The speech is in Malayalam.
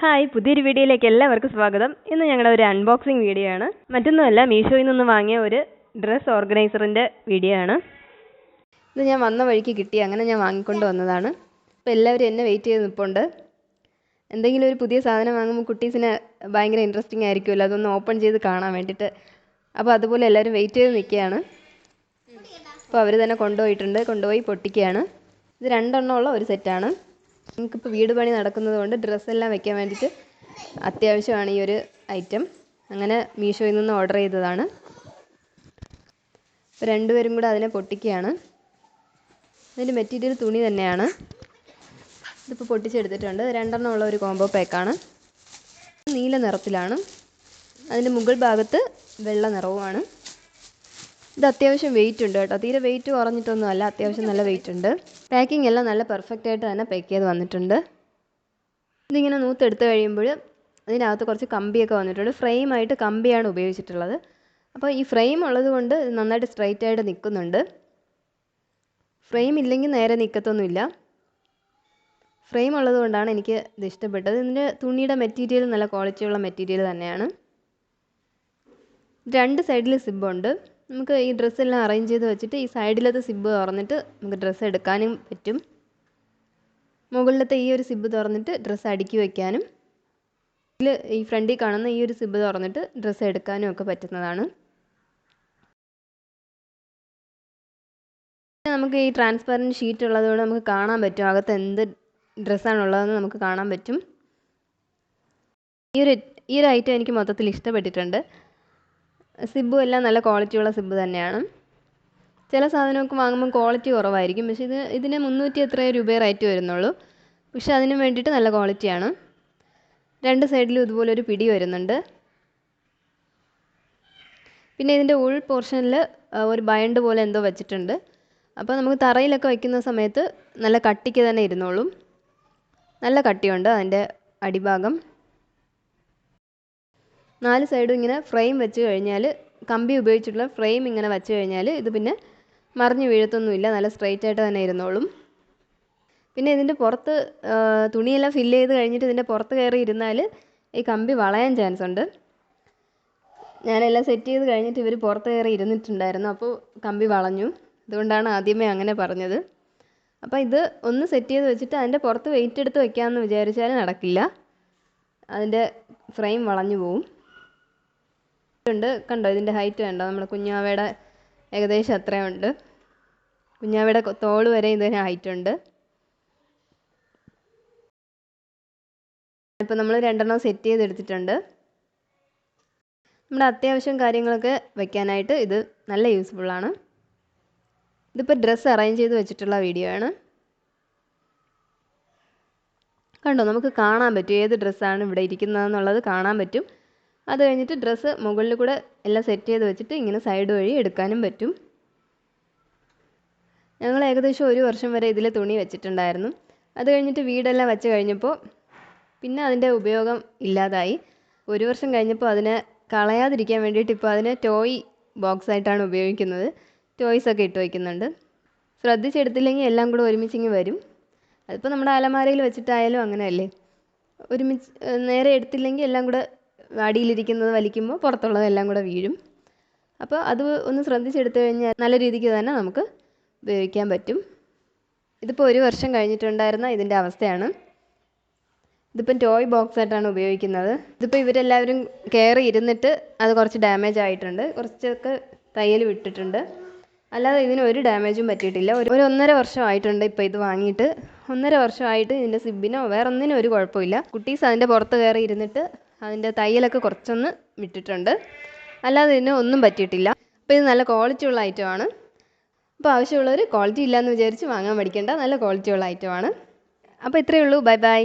ഹായ് പുതിയൊരു വീഡിയോയിലേക്ക് എല്ലാവർക്കും സ്വാഗതം. ഇന്ന് ഞങ്ങളുടെ ഒരു അൺബോക്സിങ് വീഡിയോ ആണ്. മറ്റൊന്നുമല്ല മീഷോയിൽ നിന്ന് വാങ്ങിയ ഒരു ഡ്രസ് ഓർഗനൈസറിന്റെ വീഡിയോ ആണ്. ഇത് ഞാൻ വന്ന വഴിക്ക് കിട്ടി അങ്ങനെ ഞാൻ വാങ്ങിക്കൊണ്ട് വന്നതാണ്. അപ്പോൾ എല്ലാവരും എന്നെ വെയിറ്റ് ചെയ്ത് നിൽപ്പുണ്ട് എന്തെങ്കിലും ഒരു പുതിയ സാധനം വാങ്ങുമ്പോൾ കുട്ടീസിന് ഭയങ്കര ഇൻട്രസ്റ്റിംഗ് ആയിരിക്കുമല്ലോ. അതൊന്ന് ഓപ്പൺ ചെയ്ത് കാണാൻ വേണ്ടിയിട്ട്. അപ്പോൾ അതുപോലെ എല്ലാവരും വെയിറ്റ് ചെയ്ത് നിൽക്കുകയാണ്. അപ്പോൾ അവർ തന്നെ കൊണ്ടുപോയിട്ടുണ്ട് കൊണ്ടുപോയി പൊട്ടിക്കുകയാണ്. ഇത് രണ്ടെണ്ണമുള്ള ഒരു സെറ്റാണ് നമുക്കിപ്പോൾ വീട് പണി നടക്കുന്നത് കൊണ്ട് ഡ്രസ്സെല്ലാം വെക്കാൻ വേണ്ടിയിട്ട് അത്യാവശ്യമാണ് ഈ ഒരു ഐറ്റം അങ്ങനെ മീഷോയിൽ നിന്ന് ഓർഡർ ചെയ്തതാണ്. ഇപ്പോൾ രണ്ടുപേരും കൂടെ അതിനെ പൊട്ടിക്കുകയാണ്. ഇതിന്റെ മെറ്റീരിയൽ തുണി തന്നെയാണ്. ഇതിപ്പോൾ പൊട്ടിച്ചെടുത്തിട്ടുണ്ട്. രണ്ടെണ്ണം ഉള്ള ഒരു കോംബോ പാക്കാണ് നീല നിറത്തിലാണ്. അതിന്റെ മുകൾ ഭാഗത്ത് വെള്ള നിറവുമാണ്. ഇത് അത്യാവശ്യം വെയിറ്റ് ഉണ്ട് കേട്ടോ. തീരെ വെയിറ്റ് കുറഞ്ഞിട്ടൊന്നും അല്ല. അത്യാവശ്യം നല്ല വെയിറ്റ് ഉണ്ട്. പാക്കിംഗ് എല്ലാം നല്ല പെർഫെക്റ്റ് ആയിട്ട് തന്നെ പാക്ക് ചെയ്ത് വന്നിട്ടുണ്ട്. ഇതിങ്ങനെ നൂത്തെടുത്ത് കഴിയുമ്പോൾ അതിനകത്ത് കുറച്ച് കമ്പിയൊക്കെ വന്നിട്ടുണ്ട്. ഫ്രെയിം ആയിട്ട് കമ്പിയാണ് ഉപയോഗിച്ചിട്ടുള്ളത്. അപ്പോൾ ഈ ഫ്രെയിം ഉള്ളത് കൊണ്ട് നന്നായിട്ട് സ്ട്രൈറ്റ് ആയിട്ട് നിൽക്കുന്നുണ്ട്. ഫ്രെയിം ഇല്ലെങ്കിൽ നേരെ നിൽക്കത്തൊന്നുമില്ല ഫ്രെയിം ഉള്ളത് കൊണ്ടാണ് എനിക്ക് ഇത് ഇഷ്ടപ്പെട്ടത്. ഇതിന്റെ തുണിയുടെ മെറ്റീരിയൽ നല്ല ക്വാളിറ്റിയുള്ള മെറ്റീരിയൽ തന്നെയാണ്. രണ്ട് സൈഡിൽ സിബുണ്ട് നമുക്ക് ഈ ഡ്രസ്സെല്ലാം അറേഞ്ച് ചെയ്ത് വെച്ചിട്ട് ഈ സൈഡിലത്തെ സിബ് തുറന്നിട്ട് നമുക്ക് ഡ്രസ്സ് എടുക്കാനും പറ്റും. മുകളിലത്തെ ഈ ഒരു സിബ് തുറന്നിട്ട് ഡ്രസ്സ് അടുക്കി വയ്ക്കാനും ഇതിൽ ഈ ഫ്രണ്ടിൽ കാണുന്ന ഈ ഒരു സിബ് തുറന്നിട്ട് ഡ്രസ്സ് എടുക്കാനും ഒക്കെ പറ്റുന്നതാണ്. നമുക്ക് ഈ ട്രാൻസ്പെറന്റ് ഷീറ്റ് ഉള്ളതുകൊണ്ട് നമുക്ക് കാണാൻ പറ്റും. അകത്ത് എന്ത് ഡ്രസ്സാണുള്ളതെന്ന് നമുക്ക് കാണാൻ പറ്റും. ഈ ഒരു ഈ ഒരു ഐറ്റം എനിക്ക് മൊത്തത്തിൽ ഇഷ്ടപ്പെട്ടിട്ടുണ്ട്. സിബും എല്ലാം നല്ല ക്വാളിറ്റിയുള്ള സിബ്ബ് തന്നെയാണ്. ചില സാധനമൊക്കെ വാങ്ങുമ്പോൾ ക്വാളിറ്റി കുറവായിരിക്കും. പക്ഷേ ഇത് ഇതിന് മുന്നൂറ്റി എത്രയോ രൂപയെ റേറ്റ് വരുന്നുള്ളൂ. പക്ഷെ അതിന് വേണ്ടിയിട്ട് നല്ല ക്വാളിറ്റിയാണ് രണ്ട് സൈഡിലും ഇതുപോലൊരു പിടി വരുന്നുണ്ട്. പിന്നെ ഇതിന്റെ ഉൾ പോർഷനിൽ ഒരു ബയണ്ട് പോലെ എന്തോ വെച്ചിട്ടുണ്ട്. അപ്പോൾ നമുക്ക് തറയിലൊക്കെ വയ്ക്കുന്ന സമയത്ത് നല്ല കട്ടിക്ക് തന്നെ ഇരുന്നോളും. നല്ല കട്ടിയുണ്ട് അതിന്റെ അടിഭാഗം. നാല് സൈഡും ഇങ്ങനെ ഫ്രെയിം വെച്ച് കഴിഞ്ഞാൽ കമ്പി ഉപയോഗിച്ചിട്ടുള്ള ഫ്രെയിം ഇങ്ങനെ വെച്ച് കഴിഞ്ഞാൽ ഇത് പിന്നെ മറിഞ്ഞു വീഴത്തൊന്നുമില്ല നല്ല സ്ട്രെയിറ്റ് ആയിട്ട് തന്നെ ഇരുന്നോളും. പിന്നെ ഇതിന്റെ പുറത്ത് തുണിയെല്ലാം ഫില്ല് ചെയ്ത് കഴിഞ്ഞിട്ട് ഇതിന്റെ പുറത്ത് കയറി ഇരുന്നാൽ ഈ കമ്പി വളയാൻ ചാൻസ് ഉണ്ട്. ഞാനെല്ലാം സെറ്റ് ചെയ്ത് കഴിഞ്ഞിട്ട് ഇവർ പുറത്ത് കയറി ഇരുന്നിട്ടുണ്ടായിരുന്നു. അപ്പോൾ കമ്പി വളഞ്ഞു. അതുകൊണ്ടാണ് ആദ്യമേ അങ്ങനെ പറഞ്ഞത്. അപ്പോൾ ഇത് ഒന്ന് സെറ്റ് ചെയ്ത് വെച്ചിട്ട് അതിന്റെ പുറത്ത് വെയിറ്റ് എടുത്ത് വെക്കാമെന്ന് വിചാരിച്ചാൽ നടക്കില്ല. അതിന്റെ ഫ്രെയിം വളഞ്ഞു പോവും. ഉണ്ട്. കണ്ടോ ഇതിന്റെ ഹൈറ്റ് കണ്ടോ? നമ്മുടെ കുഞ്ഞാവയുടെ ഏകദേശം അത്രയുണ്ട്. കുഞ്ഞാവയുടെ തോൾ വരെ ഇതിന് ഹൈറ്റ് ഉണ്ട്. ഇപ്പം നമ്മൾ രണ്ടെണ്ണം സെറ്റ് ചെയ്തെടുത്തിട്ടുണ്ട്. നമ്മുടെ അത്യാവശ്യം കാര്യങ്ങളൊക്കെ വെക്കാനായിട്ട് ഇത് നല്ല യൂസ്ഫുള്ളാണ് ഇതിപ്പോൾ ഡ്രസ്സ് അറേഞ്ച് ചെയ്ത് വെച്ചിട്ടുള്ള വീഡിയോ ആണ്. കണ്ടോ നമുക്ക് കാണാൻ പറ്റും. ഏത് ഡ്രസ്സാണ് ഇവിടെ ഇരിക്കുന്നതെന്നുള്ളത് കാണാൻ പറ്റും. അത് കഴിഞ്ഞിട്ട് ഡ്രസ്സ് മുകളിൽ കൂടെ എല്ലാം സെറ്റ് ചെയ്ത് വെച്ചിട്ട് ഇങ്ങനെ സൈഡ് വഴി എടുക്കാനും പറ്റും. ഞങ്ങൾ ഏകദേശം ഒരു വർഷം വരെ ഇതിൽ തുണി വെച്ചിട്ടുണ്ടായിരുന്നു. അത് കഴിഞ്ഞിട്ട് വീടെല്ലാം വെച്ച് കഴിഞ്ഞപ്പോൾ പിന്നെ അതിന്റെ ഉപയോഗം ഇല്ലാതായി. ഒരു വർഷം കഴിഞ്ഞപ്പോൾ അതിനെ കളയാതിരിക്കാൻ വേണ്ടിയിട്ട് ഇപ്പോൾ അതിനെ ടോയ് ബോക്സ് ആയിട്ടാണ് ഉപയോഗിക്കുന്നത്. ടോയ്സ് ഒക്കെ ഇട്ട് വയ്ക്കുന്നുണ്ട് ശ്രദ്ധിച്ചെടുത്തില്ലെങ്കിൽ എല്ലാം കൂടെ ഒരുമിച്ചിങ്ങ് വരും. അതിപ്പോൾ നമ്മുടെ അലമാരയിൽ വെച്ചിട്ടായാലും അങ്ങനെയല്ലേ? ഒരുമിച്ച് നേരെ എടുത്തില്ലെങ്കിൽ എല്ലാം കൂടെ അടിയിലിരിക്കുന്നത് വലിക്കുമ്പോൾ പുറത്തുള്ളതെല്ലാം കൂടെ വീഴും. അപ്പോൾ അത് ഒന്ന് ശ്രദ്ധിച്ചെടുത്തു കഴിഞ്ഞാൽ നല്ല രീതിക്ക് തന്നെ നമുക്ക് ഉപയോഗിക്കാൻ പറ്റും. ഇതിപ്പോൾ ഒരു വർഷം കഴിഞ്ഞിട്ടുണ്ടായിരുന്ന ഇതിന്റെ അവസ്ഥയാണ്. ഇതിപ്പം ടോയ് ബോക്സ് ആയിട്ടാണ് ഉപയോഗിക്കുന്നത്. ഇതിപ്പോൾ ഇവരെല്ലാവരും കയറി ഇരുന്നിട്ട് അത് കുറച്ച് ഡാമേജ് ആയിട്ടുണ്ട്. കുറച്ചൊക്കെ തയ്യൽ വിട്ടിട്ടുണ്ട്. അല്ലാതെ ഇതിന് ഒരു ഡാമേജും പറ്റിയിട്ടില്ല. ഒരു ഒരു ഒന്നര വർഷമായിട്ടുണ്ട് ഇപ്പോൾ ഇത് വാങ്ങിയിട്ട്. ഒന്നര വർഷമായിട്ട് ഇതിന്റെ സിബിനോ വേറെ ഒന്നിനും ഒരു കുഴപ്പമില്ല. കുട്ടീസ് അതിന്റെ പുറത്ത് കയറി ഇരുന്നിട്ട് അതിന്റെ തയ്യലൊക്കെ കുറച്ചൊന്ന് വിട്ടിട്ടുണ്ട്. അല്ലാതെ ഇതിന് ഒന്നും പറ്റിയിട്ടില്ല. അപ്പോൾ ഇത് നല്ല ക്വാളിറ്റി ഉള്ള ഐറ്റമാണ് അപ്പോൾ ആവശ്യമുള്ളവർ ക്വാളിറ്റി ഇല്ലയെന്ന് വിചാരിച്ച് വാങ്ങാൻ പഠിക്കേണ്ട നല്ല ക്വാളിറ്റി ഉള്ള ഐറ്റമാണ് അപ്പോൾ ഇത്രയേ ഉള്ളൂ. Bye bye